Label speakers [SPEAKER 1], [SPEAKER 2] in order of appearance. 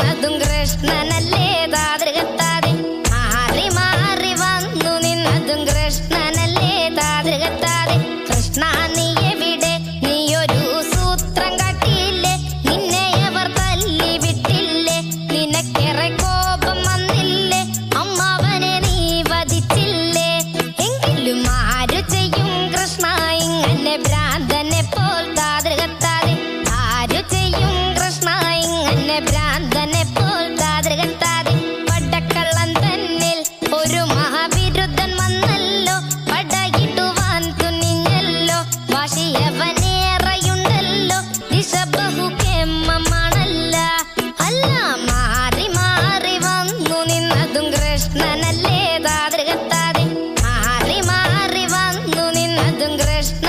[SPEAKER 1] കൃഷ്ണനല്ലേ കൃഷ്ണനല്ലേ താതൃകത്താതെ മാറി മാറി വന്നു നിന്നതും കൃഷ്ണ